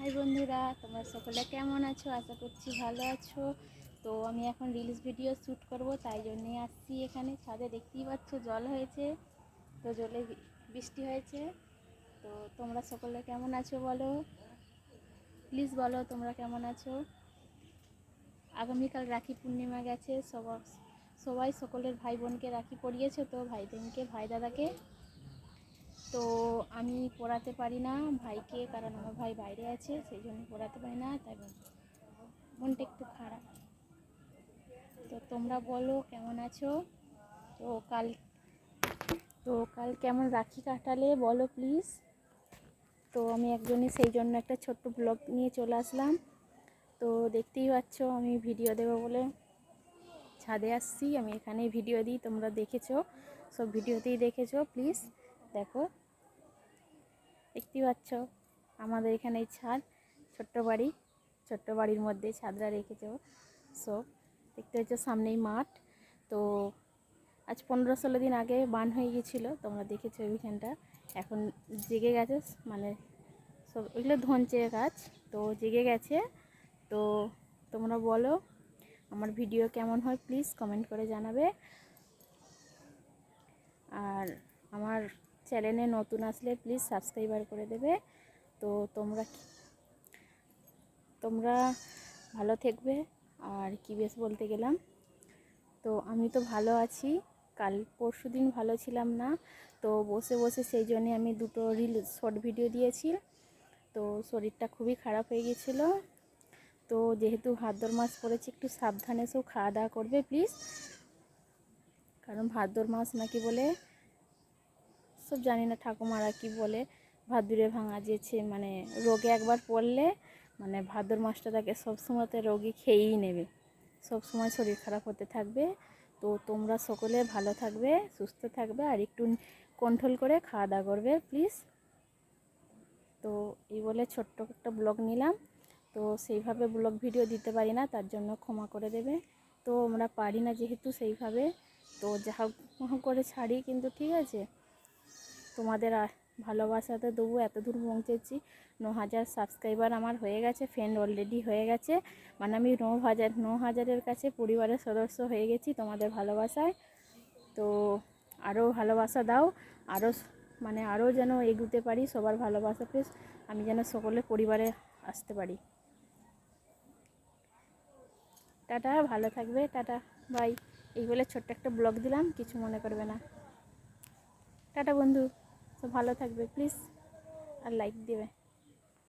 High বন্ধুরা, তোমরা সকলে কেমন আছো? আশা করছি ভালো আছো। তো আমি এখন রিলস ভিডিও শ্যুট করব, তাই জন্যে আসছি এখানে। ছাদে দেখতেই পাচ্ছ, জল হয়েছে। তো জলে বৃষ্টি হয়েছে। তো তোমরা সকলে কেমন আছো বলো? প্লিজ বলো, তোমরা কেমন আছো? আগামীকাল রাখি পূর্ণিমা গেছে সবার সবাই সকলের ভাই বোনকে রাখি পরিয়েছে তো? ভাই বোনকে, ভাই দাদাকে? তো আমি পড়াতে পারি না ভাইকে, কারণ আমার ভাই বাইরে আছে, সেই জন্য পড়াতে পারি না, তাই মনটা একটু খারাপ। তো তোমরা বলো, কেমন আছো? তো কাল তো কাল কেমন রাখি কাটালে বলো প্লিজ তো আমি একজনই, সেই জন্য একটা ছোট্ট ব্লগ নিয়ে চলে আসলাম। তো দেখতেই পাচ্ছ, আমি ভিডিও দেবো বলে ছাদে আসছি। আমি এখানেই ভিডিও দিই, তোমরা দেখেছ। সব ভিডিওতেই দেখেছ প্লিজ দেখো। দেখতেই পাচ্ছ? আমাদের এখানে এই ছাদ, ছোট্ট বাড়ি, ছোট্ট বাড়ির মধ্যে ছাদরা রেখেছ সো দেখতে পাচ্ছ সামনেই মাঠ। তো আজ পনেরো ষোলো দিন আগে বান হয়ে গিয়েছিল, তোমরা দেখেছ ওইখানটা এখন জেগে গেছে মানে সব ওইগুলো ধনচে গাছ। তো জেগে গেছে। তো তোমরা বলো, আমার ভিডিও কেমন হয় প্লিজ কমেন্ট করে জানাবে। আর আমার চ্যানেলে নতুন আসলে প্লিজ সাবস্ক্রাইবার করে দেবে। তো তোমরা তোমরা ভালো থাকবে। আর কি বেশ বলতে গেলাম। তো আমি তো ভালো আছি। কাল পরশু দিন ভালো ছিলাম না। তো বসে বসে সেই জন্যে আমি দুটো রিল শর্ট ভিডিও দিয়েছি। তো শরীরটা খুবই খারাপ হয়ে গিয়েছিল তো যেহেতু ভাদ্র মাস পড়েছে, একটু সাবধানে সব খাওয়া দাওয়া করবে প্লিজ কারণ ভাদ্র মাস নাকি বলে সব জানি না ঠাকুমারা কি বলে। ভাদুরে ভাঙা যেছে মানে রোগে একবার পড়লে মানে ভাদ্র মাসটা তাকে সবসময়তে রোগী খেয়েই নেবে। সব সময় শরীর খারাপ হতে থাকবে। তো তোমরা সকলে ভালো থাকবে, সুস্থ থাকবে আর একটু কন্ট্রোল করে খাওয়া দাওয়া করবে প্লিজ তো এই বলে ছোট্ট একটা ব্লগ নিলাম। তো সেইভাবে ব্লগ ভিডিও দিতে পারি না, তার জন্য ক্ষমা করে দেবে। তো আমরা পারি না যেহেতু সেইভাবে। তো যা করে ছাড়ি, কিন্তু ঠিক আছে। তোমাদের ভালোবাসাতে দেবো এত দূর পৌঁছেছি। ন হাজার সাবস্ক্রাইবার আমার হয়ে গেছে ফ্রেন্ড অলরেডি হয়ে গেছে। মানে আমি ন হাজার, ন হাজারের কাছে পরিবারের সদস্য হয়ে গেছি তোমাদের ভালোবাসায়। তো আরও ভালোবাসা দাও আরও মানে আরও যেন এগুতে পারি, সবার ভালোবাসা প্লিজ আমি যেন সকলে পরিবারে আসতে পারি। টাটা, ভালো থাকবে, টাটা বাই এই বলে ছোট্ট একটা ব্লগ দিলাম, কিছু মনে করবে না। টাটা বন্ধু। তো ভালো থাকবে প্লিজ আর লাইক দেবে।